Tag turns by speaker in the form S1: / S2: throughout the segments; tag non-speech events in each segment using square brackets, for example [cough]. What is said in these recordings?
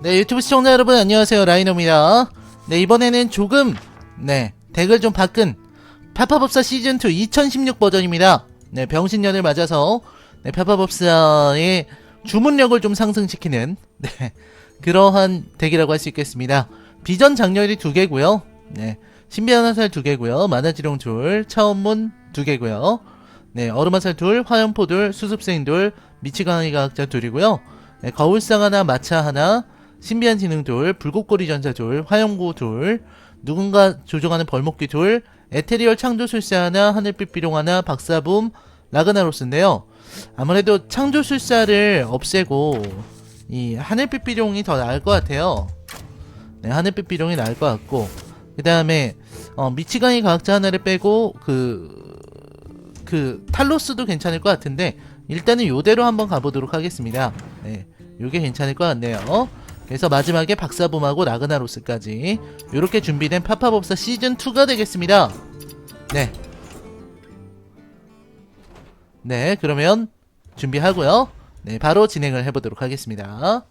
S1: 네, 유튜브 시청자 여러분 안녕하세요. 라이너입니다. 네, 이번에는 조금 네, 덱을 좀 바꾼 파파법사 시즌2 2016 버전입니다. 네, 병신년을 맞아서 네, 파파법사의 주문력을 좀 상승시키는 네, 그러한 덱이라고 할 수 있겠습니다. 비전 장렬이 두 개고요. 네, 신비한 화살 두 개고요. 만화지룡 둘, 차원문 두 개고요. 네, 얼음 화살 둘, 화염포 둘, 수습생 둘, 미치광이 과학자 둘이고요. 네, 거울상 하나, 마차 하나, 신비한 지능 둘, 불꽃고리 전사 둘, 화염구 둘, 누군가 조종하는 벌목기 둘, 에테리얼 창조술사 하나, 하늘빛 비룡 하나, 박사붐, 라그나로스인데요. 아무래도 창조술사를 없애고 이 하늘빛 비룡이 더 나을 것 같아요. 네, 하늘빛 비룡이 나을 것 같고 그 다음에 어, 미치광이 과학자 하나를 빼고 그, 그 탈로스도 괜찮을 것 같은데 일단은 요대로 한번 가보도록 하겠습니다. 네, 요게 괜찮을 것 같네요. 그래서 마지막에 박사붐하고 라그나로스까지 이렇게 준비된 파파법사 시즌 2가 되겠습니다. 네. 네, 그러면 준비하고요. 네, 바로 진행을 해보도록 하겠습니다.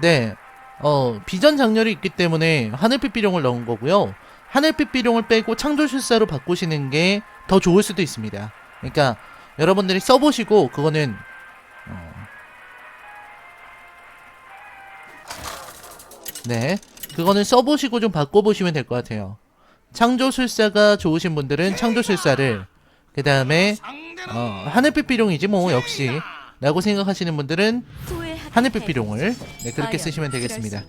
S1: 네, 어, 비전 장렬이 있기 때문에 하늘빛 비룡을 넣은 거고요. 하늘빛 비룡을 빼고 창조술사로 바꾸시는 게 더 좋을 수도 있습니다. 그러니까 여러분들이 써보시고 그거는 네, 그거는 써보시고 좀 바꿔보시면 될 것 같아요. 창조술사가 좋으신 분들은 창조술사를 그 다음에 어, 하늘빛 비룡이지 뭐 역시 라고 생각하시는 분들은 하늘빛 비룡을 네, 그렇게 쓰시면 되겠습니다.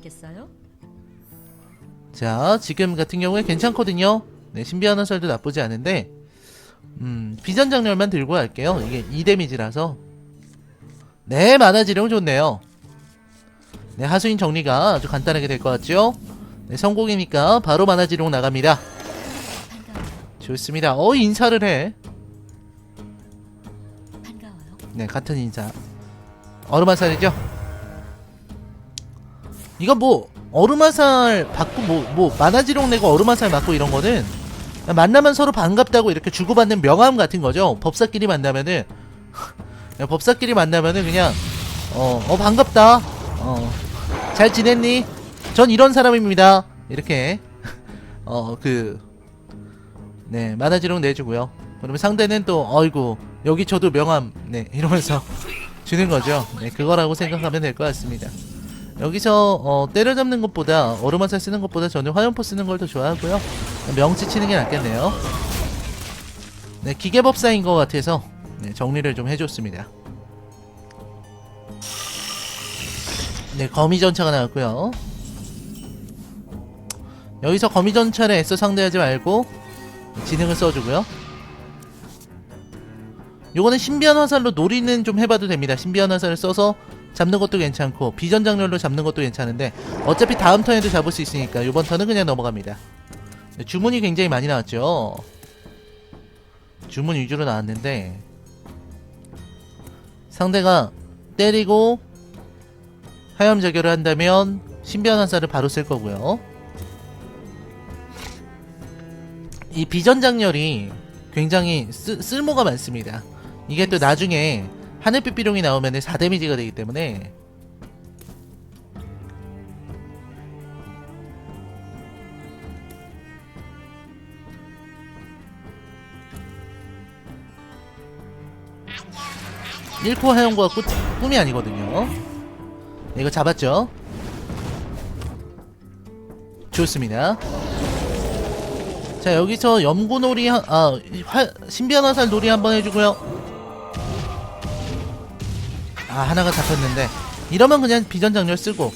S1: 자, 지금 같은 경우에 괜찮거든요. 네, 신비한 화살도 나쁘지 않은데, 음, 비전 장렬만 들고 갈게요. 이게 2데미지라서. 네, 만화 지령 좋네요. 네, 하수인 정리가 아주 간단하게 될 것 같죠? 네, 성공이니까 바로 만화지령 나갑니다. 좋습니다. 어, 인사를 해. 네, 같은 인사. 얼음화살이죠? 이거 뭐, 얼음화살 받고, 뭐, 뭐, 만화지룡 내고 얼음화살 맞고 이런 거는, 만나면 서로 반갑다고 이렇게 주고받는 명함 같은 거죠. 법사끼리 만나면은, [laughs] 법사끼리 만나면은 그냥, 어, 어, 반갑다. 어, 잘 지냈니? 전 이런 사람입니다. 이렇게, [laughs] 어, 그, 네, 만화지룡 내주고요. 그러면 상대는 또, 어이구, 여기 저도 명함, 네, 이러면서 [laughs] 주는 거죠. 네, 그거라고 생각하면 될 것 같습니다. 여기서 어, 때려잡는 것보다 얼음화살 쓰는 것보다 저는 화염포 쓰는 걸 더 좋아하고요. 명치 치는 게 낫겠네요. 네, 기계법사인 것 같아서 네, 정리를 좀 해줬습니다. 네, 거미 전차가 나왔고요. 여기서 거미 전차를 애써 상대하지 말고 지능을 써주고요. 요거는 신비한 화살로 놀이는 좀 해봐도 됩니다. 신비한 화살을 써서 잡는 것도 괜찮고 비전 장렬로 잡는 것도 괜찮은데 어차피 다음 턴에도 잡을 수 있으니까 이번 턴은 그냥 넘어갑니다. 네, 주문이 굉장히 많이 나왔죠. 주문 위주로 나왔는데 상대가 때리고 하염 자결을 한다면 신비한 화살을 바로 쓸 거고요. 이 비전 장렬이 굉장히 쓰, 쓸모가 많습니다. 이게 또 나중에 하늘빛 비룡이 나오면 4데미지가 되기 때문에 일코 하용과 꽃, 꿈이 아니거든요 네, 이거 잡았죠? 좋습니다. 자 여기서 염구놀이 한, 아 화, 신비한 화살 놀이 한번 해주고요. 아 하나가 잡혔는데. 이러면 그냥 비전 장렬 쓰고.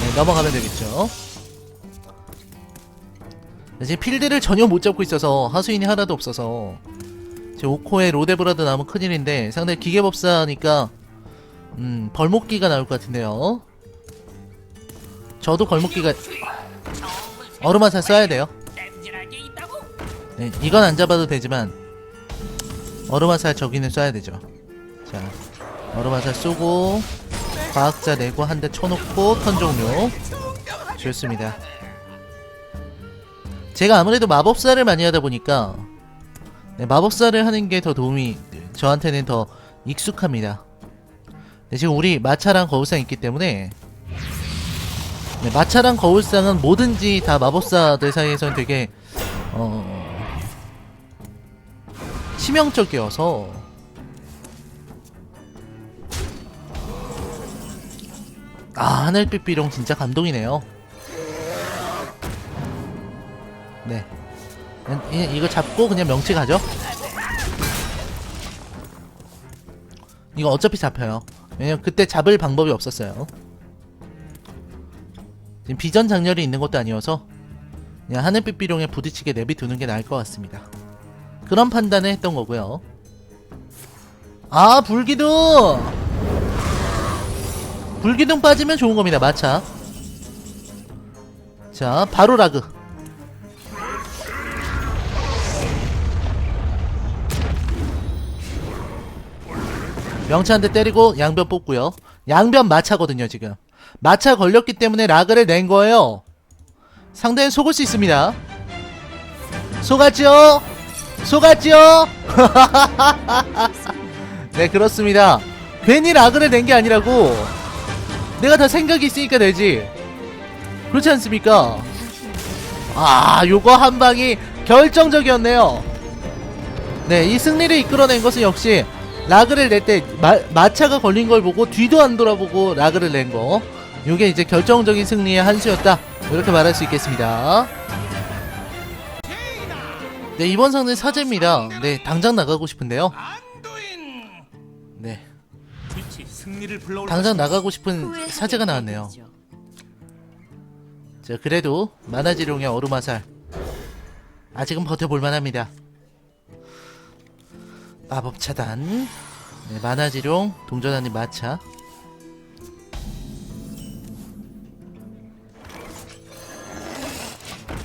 S1: 네, 넘어가면 되겠죠. 지금 필드를 전혀 못 잡고 있어서 하수인이 하나도 없어서. 지금 5코에 로데브라도 나오면 큰일인데 상당히 기계법사니까 음 벌목기가 나올 것 같은데요. 저도 벌목기가 얼음화살 써야 돼요. 네, 이건 안 잡아도 되지만 얼음화살 저기는 써야 되죠. 자 얼음화살 쏘고 과학자 내고 한 대 쳐놓고 턴 종료. 좋습니다. 제가 아무래도 마법사를 많이 하다 보니까 네, 마법사를 하는 게 더 도움이 저한테는 더 익숙합니다. 네, 지금 우리 마차랑 거울상 있기 때문에 네, 마차랑 거울상은 뭐든지 다 마법사들 사이에서는 되게 어 치명적이어서 아 하늘빛 비룡 진짜 감동이네요. 네. 이- 이거 잡고 그냥 명치 가죠. 이거 어차피 잡혀요. 왜냐면 그때 잡을 방법이 없었어요. 지금 비전 장렬이 있는 것도 아니어서 그냥 하늘빛 비룡에 부딪히게 내비두는 게 나을 것 같습니다. 그런 판단을 했던 거고요. 아 불기둥! 불기둥 빠지면 좋은 겁니다. 마차. 자 바로 라그. 명치 한 대 때리고 양변 뽑고요. 양변 마차거든요, 지금. 마차 걸렸기 때문에 라그를 낸 거예요. 상대는 속을 수 있습니다. 속았죠? 속았죠? [laughs] 네, 그렇습니다. 괜히 라그를 낸 게 아니라고. 내가 다 생각이 있으니까 내지. 그렇지 않습니까? 아, 요거 한 방이 결정적이었네요. 네, 이 승리를 이끌어낸 것은 역시 라그를 낼 때 마차가 걸린 걸 보고 뒤도 안 돌아보고 라그를 낸 거. 요게 이제 결정적인 승리의 한 수였다. 이렇게 말할 수 있겠습니다. 네, 이번 상대 사제입니다. 네, 당장 나가고 싶은데요. 네, 당장 나가고 싶은 사제가 나왔네요. 자, 그래도 만화지룡의 얼음화살. 아직은 버텨볼 만 합니다. 마법 차단. 네, 만화지룡, 동전아님 마차.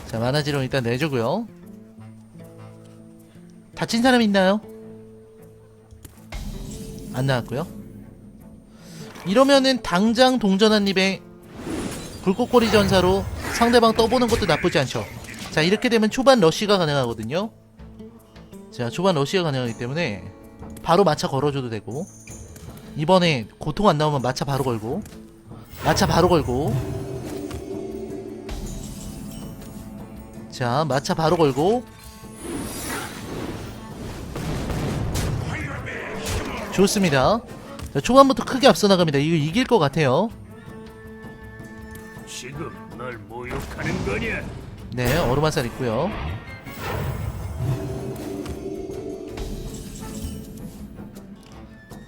S1: 자, 만화지룡 일단 내주고요. 다친 사람 있나요? 안 나왔고요. 이러면은 당장 동전 한 입에 불꽃꼬리 전사로 상대방 떠보는 것도 나쁘지 않죠. 자 이렇게 되면 초반 러쉬가 가능하거든요. 자 초반 러쉬가 가능하기 때문에 바로 마차 걸어줘도 되고 이번에 고통 안 나오면 마차 바로 걸고 마차 바로 걸고 자 마차 바로 걸고 좋습니다. 자, 초반부터 크게 앞서 나갑니다. 이거 이길 것 같아요.
S2: 지금 널 모욕하는 거냐?
S1: 네, 얼음화살 있고요.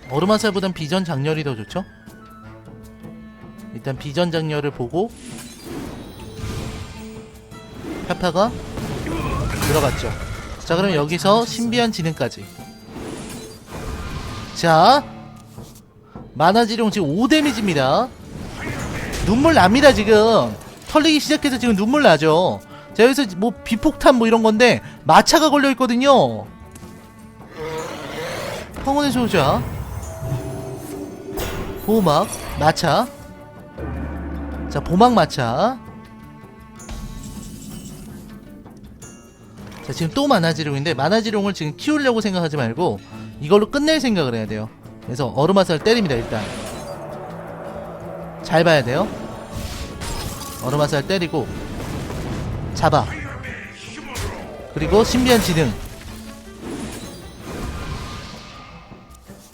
S1: 얼음화살보단 비전 장렬이 더 좋죠? 일단 비전 장렬을 보고 페파가 들어갔죠. 자, 그럼 여기서 신비한 지능까지. 자, 만화지룡 지금 5데미지입니다. 눈물 납니다, 지금. 털리기 시작해서 지금 눈물 나죠. 자, 여기서 뭐 비폭탄 뭐 이런 건데, 마차가 걸려 있거든요. 황혼의 소자. 보호막, 마차. 자, 보막 마차. 자, 지금 또 만화지룡인데, 만화지룡을 지금 키우려고 생각하지 말고, 이걸로 끝낼 생각을 해야 돼요. 그래서 얼음화살 때립니다, 일단. 잘 봐야 돼요. 얼음화살 때리고 잡아. 그리고 신비한 지능.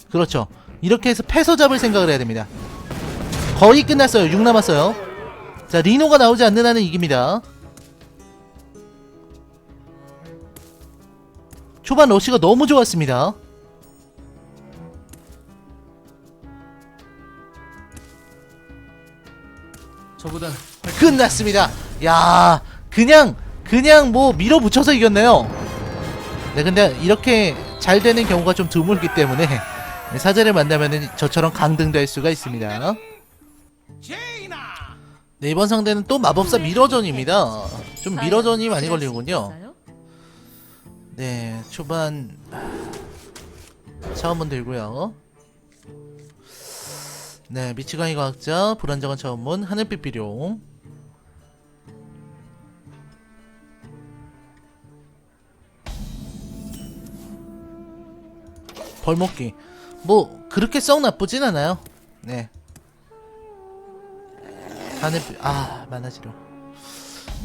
S1: 그렇죠. 이렇게 해서 패서 잡을 생각을 해야 됩니다. 거의 끝났어요. 6 남았어요. 자, 리노가 나오지 않는 한은 이깁니다. 초반 러시가 너무 좋았습니다.
S2: 저보다
S1: 끝났습니다. 야, 그냥 그냥 뭐 밀어붙여서 이겼네요. 네, 근데 이렇게 잘 되는 경우가 좀 드물기 때문에 사제를 만나면은 저처럼 강등될 수가 있습니다. 네, 이번 상대는 또 마법사 미러전입니다. 좀 미러전이 많이 걸리는군요. 네, 초반 차원문 들고요. 네, 미치광이 과학자, 불안정한 차원문, 하늘빛 비룡. 벌목기. 뭐 그렇게 썩 나쁘진 않아요. 네. 하늘 아 만화지로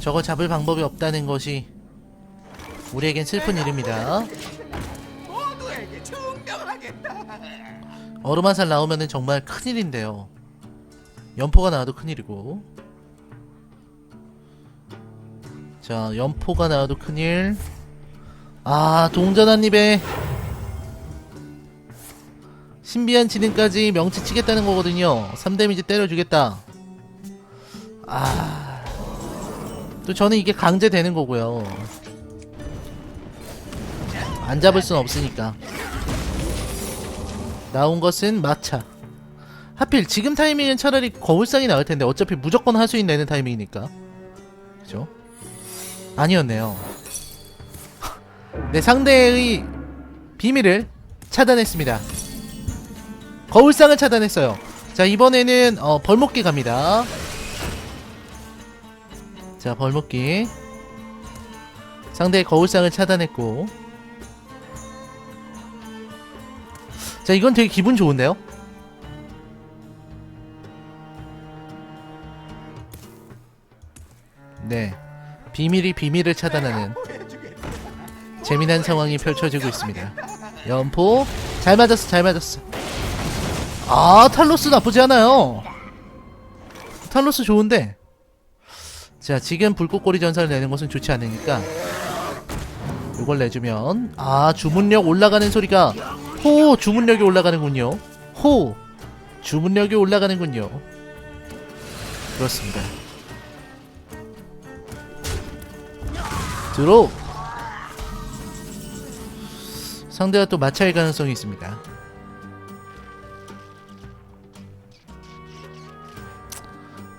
S1: 저거 잡을 방법이 없다는 것이 우리에겐 슬픈 일입니다. 얼음화살 나오면은 정말 큰일인데요. 연포가 나와도 큰일이고. 자, 연포가 나와도 큰일. 아, 동전 한 입에 신비한 지능까지 명치 치겠다는 거거든요. 3데미지 때려주겠다. 아. 또 저는 이게 강제되는 거고요. 안 잡을 순 없으니까. 나온 것은 마차. 하필 지금 타이밍은 차라리 거울상이 나을 텐데 어차피 무조건 하수인 내는 타이밍이니까. 그죠? 아니었네요. 내 상대의 비밀을 차단했습니다. 거울상을 차단했어요. 자 이번에는 어, 벌목기 갑니다. 자 벌목기. 상대의 거울상을 차단했고. 자 이건 되게 기분 좋은데요? 네. 비밀이 비밀을 차단하는 재미난 상황이 펼쳐지고 있습니다. 연포 잘 맞았어 잘 맞았어. 아 탈로스 나쁘지 않아요. 탈로스 좋은데. 자 지금 불꽃꼬리 전사를 내는 것은 좋지 않으니까 이걸 내주면 아 주문력 올라가는 소리가 호 주문력이 올라가는군요. 호 주문력이 올라가는군요. 그렇습니다. 들어 상대가 또 마차일 가능성이 있습니다.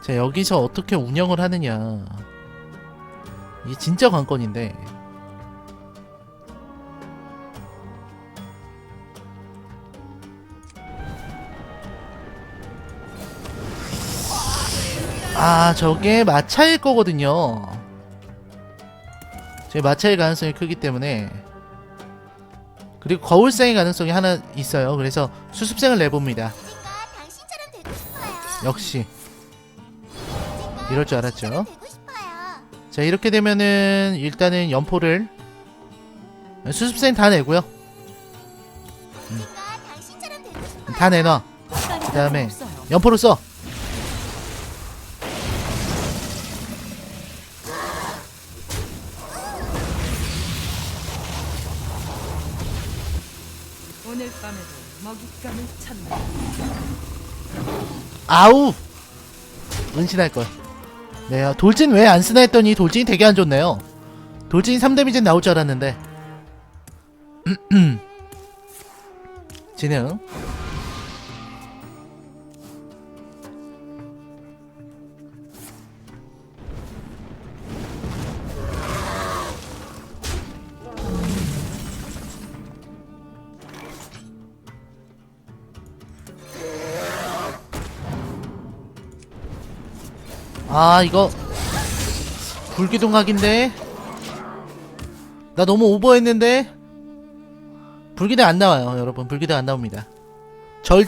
S1: 자 여기서 어떻게 운영을 하느냐. 이게 진짜 관건인데. 아 저게 마차일 거거든요. 제 마차일 가능성이 크기 때문에. 그리고 거울생의 가능성이 하나 있어요. 그래서 수습생을 내봅니다.
S3: 싶어요.
S1: 역시 이럴 줄 알았죠.
S3: 싶어요.
S1: 자 이렇게 되면은 일단은 연포를 수습생 다 내고요.
S3: 싶어요.
S1: 다 내놔. 그 다음에 연포를 써.
S4: 오늘 밤에도 먹잇감을 찾는
S1: 아우! 은신할 걸. 네, 아, 돌진 왜 안 쓰나 했더니 돌진이 되게 안 좋네요. 돌진이 3데미지 나올 줄 알았는데. [clears throat] 지능. 아 이거 불기둥각인데 나 너무 오버했는데 불기둥 안 나와요 여러분 불기둥 안 나옵니다 절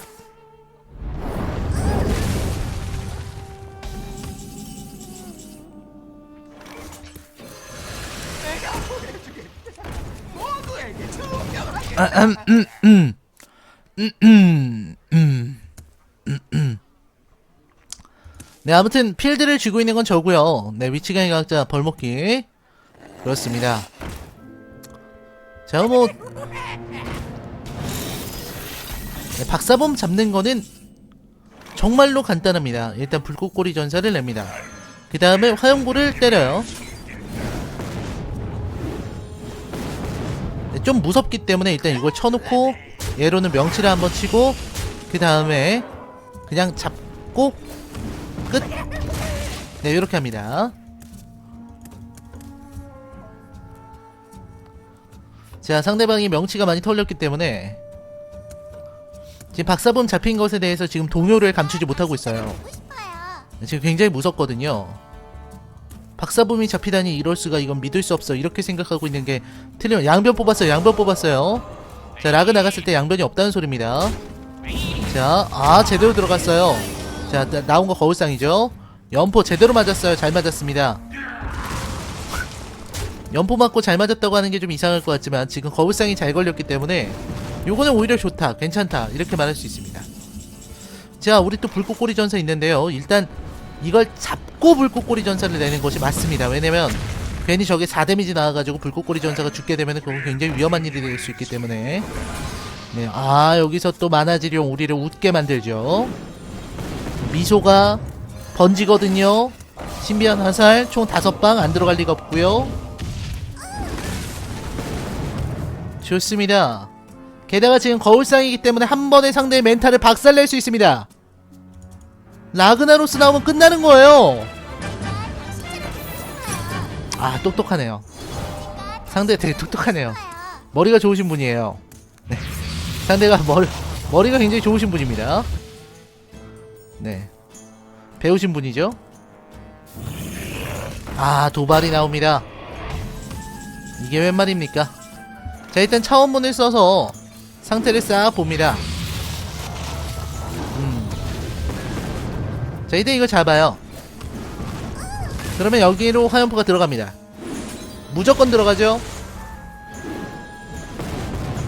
S1: 아, 음, 음, 음. 음, 음, 음. 음, 음. 네, 아무튼 필드를 쥐고 있는 건 저고요. 네, 위치간의 각자 벌목기. 그렇습니다. 자, 뭐 네, 박사범 잡는 거는 정말로 간단합니다. 일단 불꽃꼬리 전사를 냅니다. 그 다음에 화염고를 때려요. 네, 좀 무섭기 때문에 일단 이걸 쳐놓고 얘로는 명치를 한번 치고 그 다음에 그냥 잡고 끝. 네, 이렇게 합니다. 자, 상대방이 명치가 많이 털렸기 때문에 지금 박사범 잡힌 것에 대해서 지금 동요를 감추지 못하고 있어요. 지금 굉장히 무섭거든요. 박사범이 잡히다니 이럴 수가 이건 믿을 수 없어. 이렇게 생각하고 있는 게 틀려. 양변 뽑았어요. 양변 뽑았어요. 자 라그 나갔을 때 양변이 없다는 소리입니다 자 아 제대로 들어갔어요 자 나, 나온 거 거울상이죠? 연포 제대로 맞았어요. 잘 맞았습니다. 연포 맞고 잘 맞았다고 하는 게 좀 이상할 것 같지만 지금 거울상이 잘 걸렸기 때문에 요거는 오히려 좋다 괜찮다 이렇게 말할 수 있습니다. 자 우리 또 불꽃꼬리 전사 있는데요. 일단 이걸 잡고 불꽃꼬리 전사를 내는 것이 맞습니다. 왜냐면 괜히 저게 4데미지 나와가지고 불꽃꼬리 전사가 죽게 되면 그건 굉장히 위험한 일이 될 수 있기 때문에. 네, 아 여기서 또 만화지룡 우리를 웃게 만들죠 미소가 번지거든요. 신비한 화살 총 5방 안 들어갈 리가 없고요. 좋습니다. 게다가 지금 거울상이기 때문에 한 번에 상대의 멘탈을 박살낼 수 있습니다. 라그나로스 나오면 끝나는 거예요. 아 똑똑하네요. 상대 되게 똑똑하네요. 머리가 좋으신 분이에요. 네. 상대가 머리 머리가 굉장히 좋으신 분입니다 네. 배우신 분이죠? 아 도발이 나옵니다. 이게 웬 말입니까? 자 일단 차원문을 써서 상태를 싹 봅니다. 음. 자 이제 이거 잡아요. 그러면 여기로 화염포가 들어갑니다. 무조건 들어가죠?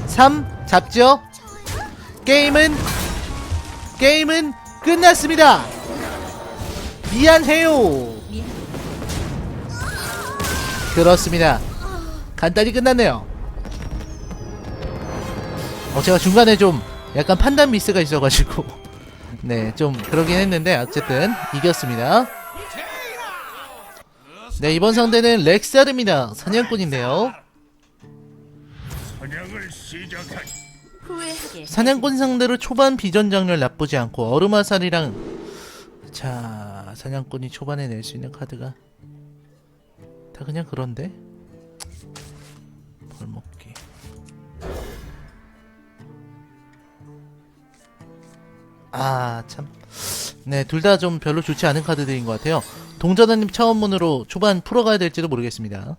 S1: 3 잡죠? 게임은? 게임은 끝났습니다. 미안해요. 그렇습니다. 간단히 끝났네요. 어 제가 중간에 좀 약간 판단 미스가 있어가지고. [laughs] 네 좀 그러긴 했는데 어쨌든 이겼습니다. 네 이번 상대는 렉사르입니다. 사냥꾼인데요.
S2: 사냥을 시작하지.
S1: 사냥꾼 상대로 초반 비전 장렬 나쁘지 않고 얼음화살이랑 자 사냥꾼이 초반에 낼 수 있는 카드가 다 그냥 그런데? 벌먹기. 아참 네 둘 다 좀 별로 좋지 않은 카드들인 것 같아요. 동전한님 차원문으로 초반 풀어가야 될지도 모르겠습니다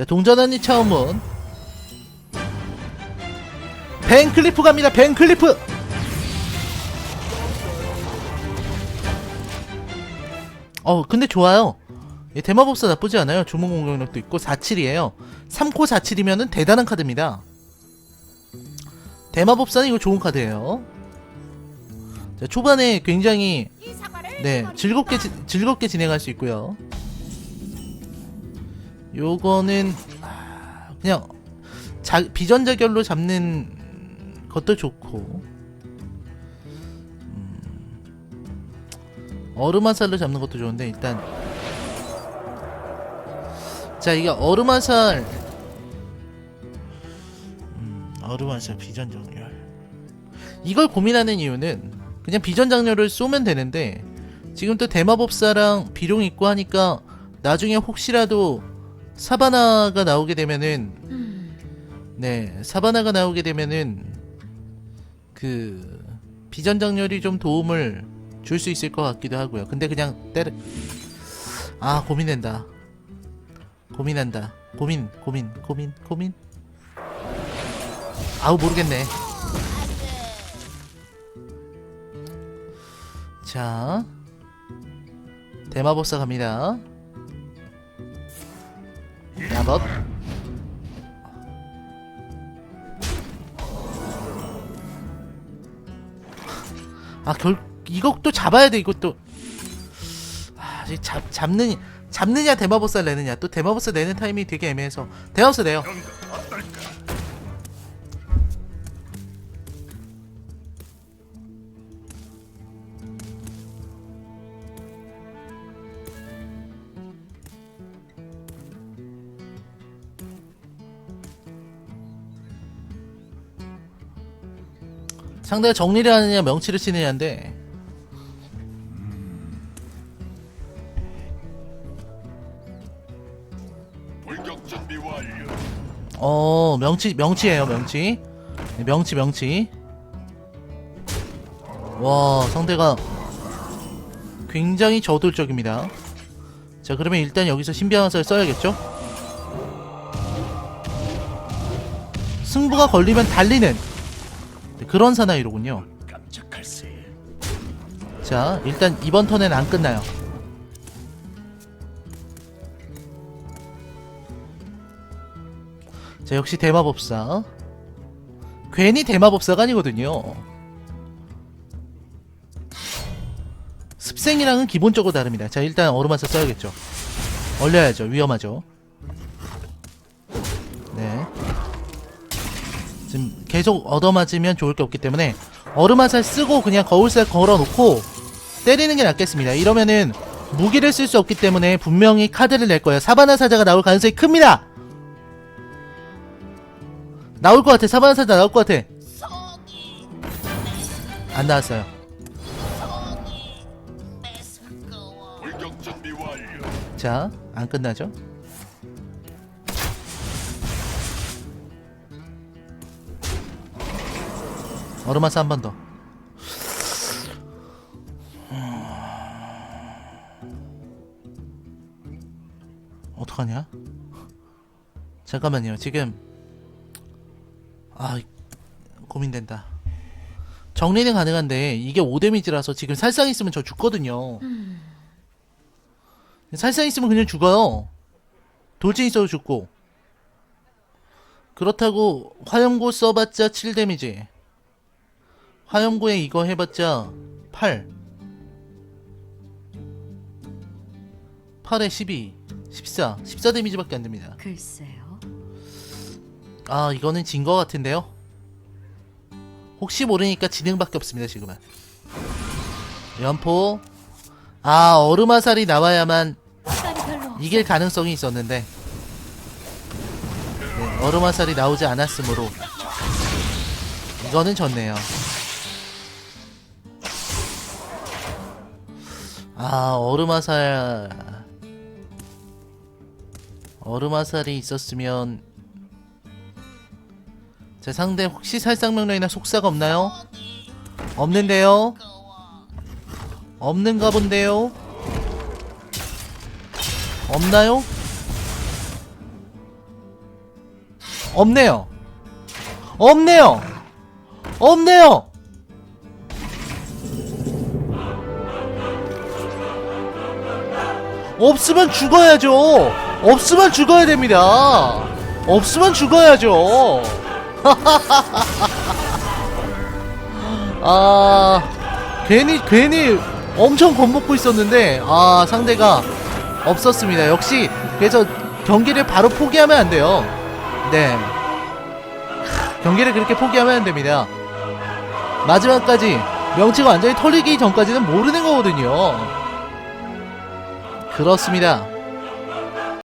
S1: 자 동전한님 차원문 벤클리프 갑니다 벤클리프! 어 근데 좋아요. 예, 대마법사 나쁘지 않아요. 주문 공격력도 있고 47이에요. 3코 47이면은 대단한 카드입니다. 대마법사는 이거 좋은 카드예요. 자 초반에 굉장히 네 즐겁게 지- 즐겁게 진행할 수 있고요 요거는 아, 그냥 자, 비전자결로 잡는 것도 좋고. 음, 얼음화살로 잡는 것도 좋은데 일단. 자 이게 얼음화살. 음, 얼음화살 비전장렬. 이걸 고민하는 이유는 그냥 비전장렬을 쏘면 되는데 지금 또 대마법사랑 비룡 있고 하니까 나중에 혹시라도 사바나가 나오게 되면은 네 사바나가 나오게 되면은 그 비전장렬이 좀 도움을 줄 수 있을 것 같기도 하고요. 근데 그냥 때려 아 고민된다. 고민한다. 고민 고민 고민 고민. 아우 모르겠네. 자 대마법사 갑니다. 야벗 아, 결, 이것도 잡아야 돼, 이것도. 아, 잡, 잡는, 잡느냐, 대마보스 내느냐. 또 대마보스 내는 타이밍이 되게 애매해서. 대마보스 내요. 상대가 정리를 하느냐, 명치를 치느냐인데.
S2: 돌격 준비 완료.
S1: 어, 명치, 명치예요 명치. 네, 명치, 명치. 와, 상대가 굉장히 저돌적입니다. 자, 그러면 일단 여기서 신비한 화살 써야겠죠? 승부가 걸리면 달리는 네, 그런 사나이로군요. 자, 일단 이번 턴엔 안 끝나요. 자, 역시 대마법사. 괜히 대마법사가 아니거든요. 습생이랑은 기본적으로 다릅니다. 자, 일단 얼음화사 써야겠죠. 얼려야죠. 위험하죠. 계속 얻어맞으면 좋을 게 없기 때문에 얼음화살 쓰고 그냥 거울살 걸어놓고 때리는 게 낫겠습니다. 이러면은 무기를 쓸 수 없기 때문에 분명히 카드를 낼 거예요. 사바나 사자가 나올 가능성이 큽니다. 나올 것 같아. 사바나 사자 나올 것 같아. 안 나왔어요. 자, 안 끝나죠? 얼음화사 한번 더. 어떡하냐? 잠깐만요. 지금 아 고민된다. 정리는 가능한데 이게 5데미지라서 지금 살상 있으면 저 죽거든요. 살상 있으면 그냥 죽어요. 돌진 있어도 죽고. 그렇다고 화염구 써봤자 7데미지. 화염구에 이거 해봤자 8. 8에 12, 14, 14 데미지밖에 안 됩니다.
S4: 글쎄요.
S1: 아 이거는 진 거 같은데요? 혹시 모르니까 지능밖에 없습니다 지금은 연포 아 얼음화살이 나와야만 이길 가능성이 있었는데 네, 얼음화살이 나오지 않았으므로 이거는 졌네요 아 얼음화살 얼음화살이 있었으면 제 상대 혹시 살상명령이나 속사가 없나요? 없는데요? 없는가 본데요? 없나요? 없네요. 없네요. 없네요. 없으면 죽어야죠. 없으면 죽어야 됩니다. 없으면 죽어야죠. [laughs] 아, 괜히, 괜히 엄청 겁먹고 있었는데, 아, 상대가 없었습니다. 역시, 그래서 경기를 바로 포기하면 안 돼요. 네. 경기를 그렇게 포기하면 안 됩니다. 마지막까지 명치가 완전히 털리기 전까지는 모르는 거거든요. 그렇습니다.